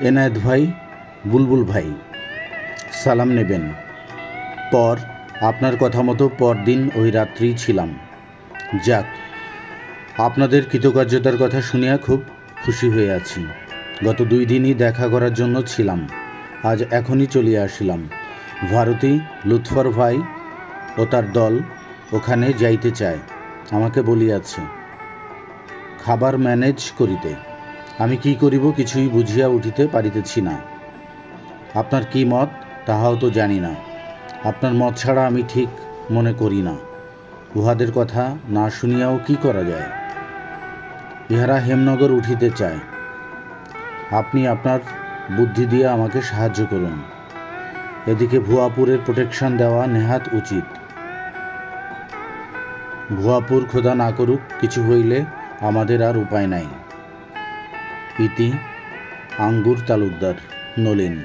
এনায়েত ভাই, বুলবুল ভাই, সালাম নেবেন। পর, আপনার কথা মতো পরদিন ওই রাত্রেই ছিলাম। যাক, আপনাদের কৃতকার্যতার কথা শুনিয়া খুব খুশি হয়ে আছি। গত দুই দিনই দেখা করার জন্য ছিলাম। আজ এখনই চলিয়া আসিলাম। ভারতী, লুৎফর ভাই ও তার দল ওখানে যাইতে চায়। আমাকে বলিয়াছে, খাবার ম্যানেজ করিতে। আমি কি করিব কিছুই বুঝিয়া উঠিতে পারিতেছি না। আপনার কি মত, তাহাও তো জানি না। আপনার মত ছাড়া আমি ঠিক মনে করি না। উহাদের কথা না শুনিয়াও কি করা যায়? ইহারা হেমনগর উঠিতে চায়। আপনি আপনার বুদ্ধি দিয়ে আমাকে সাহায্য করুন। এদিকে ভুয়াপুরের প্রোটেকশন দেওয়া নেহাত উচিত। ভুয়াপুর খোদা না করুক, কিছু হইলে আমাদের আর উপায় নাই। ইতি আঙ্গুর তালুকদার নলিন।